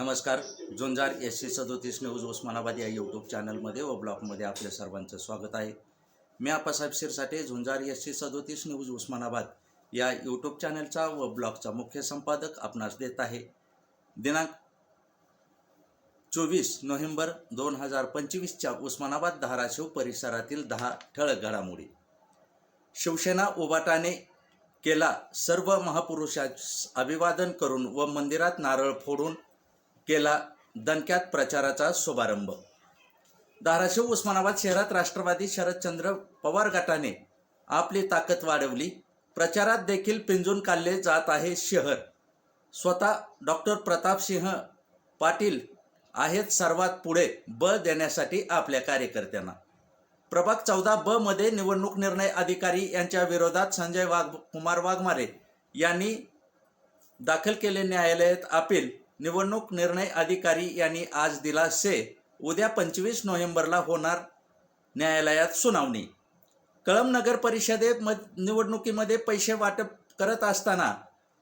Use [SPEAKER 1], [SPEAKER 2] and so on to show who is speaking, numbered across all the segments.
[SPEAKER 1] नमस्कार झुंजार S C सदोतीस news Osmanabad या यूट्यूब चॅनलमध्ये व ब्लॉगमध्ये आपल्या सर्वांचं स्वागत आहे. मी आपासाहेब शिरसाटे झुंजार एस सी सदोतीस न्यूज उस्मानाबाद या यूट्यूब चॅनलचा व ब्लॉगचा मुख्य संपादक आपणास देत आहे. दिनांक चोवीस नोव्हेंबर दोन हजार पंचवीसच्या उस्मानाबाद धाराशिव परिसरातील दहा ठळक घडामोडी. शिवसेना उबाटाने केला सर्व महापुरुषास अभिवादन करून व मंदिरात नारळ फोडून केला दणक्यात प्रचाराचा शुभारंभ. धाराशिव उस्मानाबाद शहरात राष्ट्रवादी शरदचंद्र पवार गटाने आपली ताकद वाढवली. प्रचारात देखील पिंजून काढले जात आहे शहर. स्वतः डॉक्टर प्रतापसिंह पाटील आहेत सर्वात पुढे बळ देण्यासाठी आपल्या कार्यकर्त्यांना. प्रभाग चौदा ब मध्ये निवडणूक निर्णय अधिकारी यांच्या विरोधात संजय वाघ कुमार वाघमारे यांनी दाखल केले न्यायालयात अपील निवडणूक निर्णय अधिकारी यांनी आज दिला से उद्या पंचवीस नोव्हेंबरला होणार न्यायालयात सुनावणी. कळम नगर म निवडणुकीमध्ये पैसे वाटप करत असताना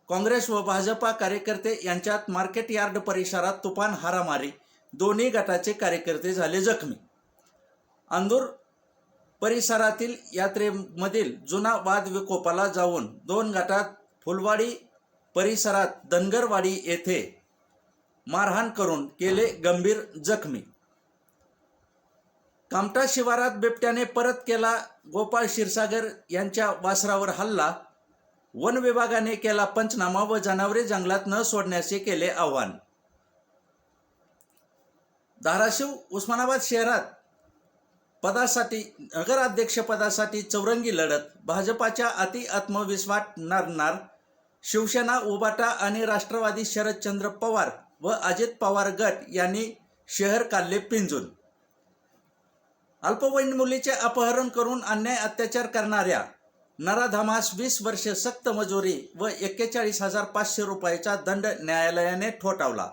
[SPEAKER 1] काँग्रेस व भाजपा कार्यकर्ते यांच्यात मार्केट यार्ड परिसरात तुफान हारामारी. दोन्ही गटाचे कार्यकर्ते झाले जखमी. अंदूर परिसरातील यात्रेमधील जुना वाद विकोपाला जाऊन दोन गटात फुलवाडी परिसरात धनगरवाडी येथे मारहाण करून केले गंभीर जखमी. कामठा शिवारात बिबट्याने परत केला गोपाळ क्षीरसागर यांच्या वासरावर हल्ला. वन विभागाने केला पंचनामा व जनावरे जंगलात न सोडण्याचे केले आव्हान. धाराशिव उस्मानाबाद शहरात पदासाठी नगराध्यक्षपदासाठी चौरंगी लढत भाजपाच्या अति आत्मविश्वास नारणार शिवसेना उबाटा आणि राष्ट्रवादी शरदचंद्र पवार व अजित पवार गट यांनी शहर काढले पिंजून. अल्पवयीन मुलीचे अपहरण करून अन्याय अत्याचार करणाऱ्या नराधमास वीस वर्षे सक्त मजुरी व एक्केचाळीस हजार पाचशे रुपयाचा दंड न्यायालयाने ठोठावला.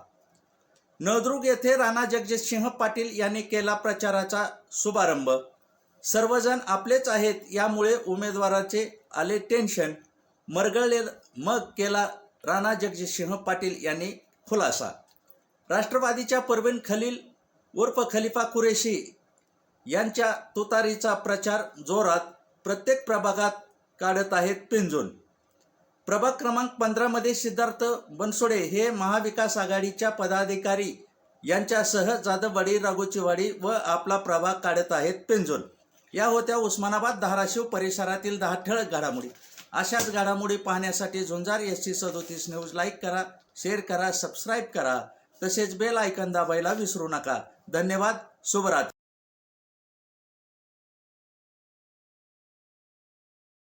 [SPEAKER 1] नळदुर्ग येथे राणा जगजित सिंह पाटील यांनी केला प्रचाराचा शुभारंभ. सर्वजण आपलेच आहेत यामुळे उमेदवाराचे आले टेन्शन मरगळले मग केला राणा जगजितसिंह पाटील यांनी खुलासा. राष्ट्रवादीच्या परवीन खलील उर्फ खलिफा कुरेशी यांच्या तुतारीचा प्रचार जोरात प्रत्येक प्रभागात काढत आहेत पिंजून. प्रभाग क्रमांक पंधरामध्ये सिद्धार्थ बनसोडे हे महाविकास आघाडीच्या पदाधिकारी यांच्यासह जाधववाडी राघोचीवाडी व आपला प्रभाग काढत आहेत पिंजून. या होत्या उस्मानाबाद धाराशिव परिसरातील दहा ठळक घडामोडी. अशाच घडामोडी पाहण्यासाठी झुंजार एस सी सदोतीस न्यूज लाईक करा शेअर करा सबस्क्राईब करा. तसेच बेल आयकन दाबायला विसरू नका. धन्यवाद शुभरात्री.